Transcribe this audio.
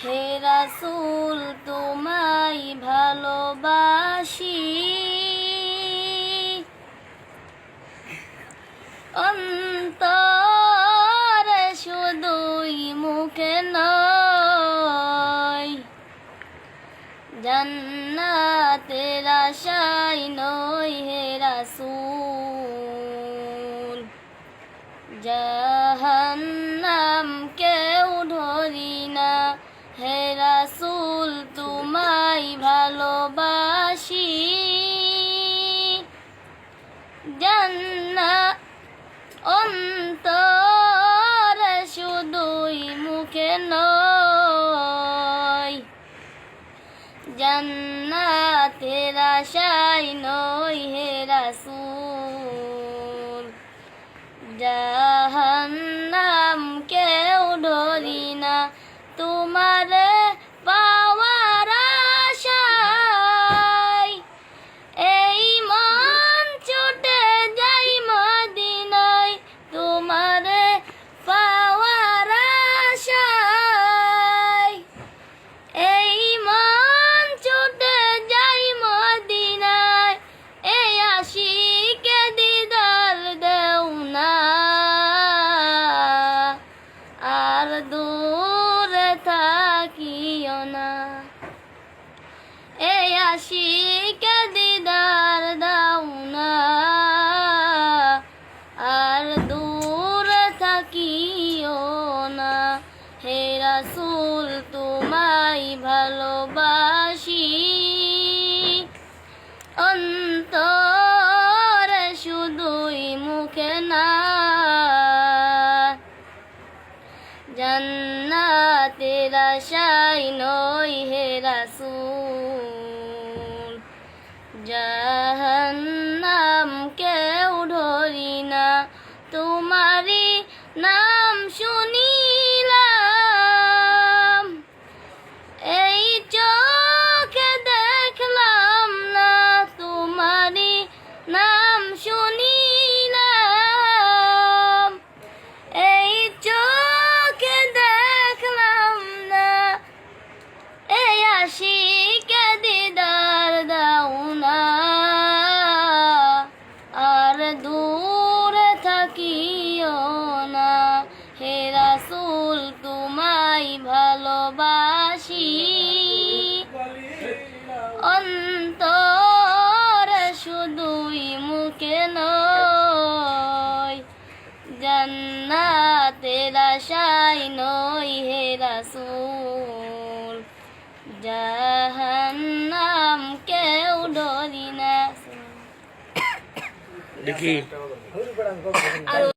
হে রাসূল তোমায় ভালোবাসি। অন্তরে শুধুই মুখে নয় জান্নাতের আশাই নয় হে রাসূল। জাহান্নাম জান্নাতের আশাই নই হে রাসূল। জাহান্নাম কেউ ধরি দূরে থাকিও না। এ আশিকে দিদার দাও না। আর দূরে থাকিও না। হে রাসূল জান্নাতের আশাই নই হে রাসূল। জাহান্নাম কেউ ধরি না তোমারি নাম নয় জান্নাতের আশাই নয় হে রাসূল। জাহান্নাম কেউ ডরি না। দেখি।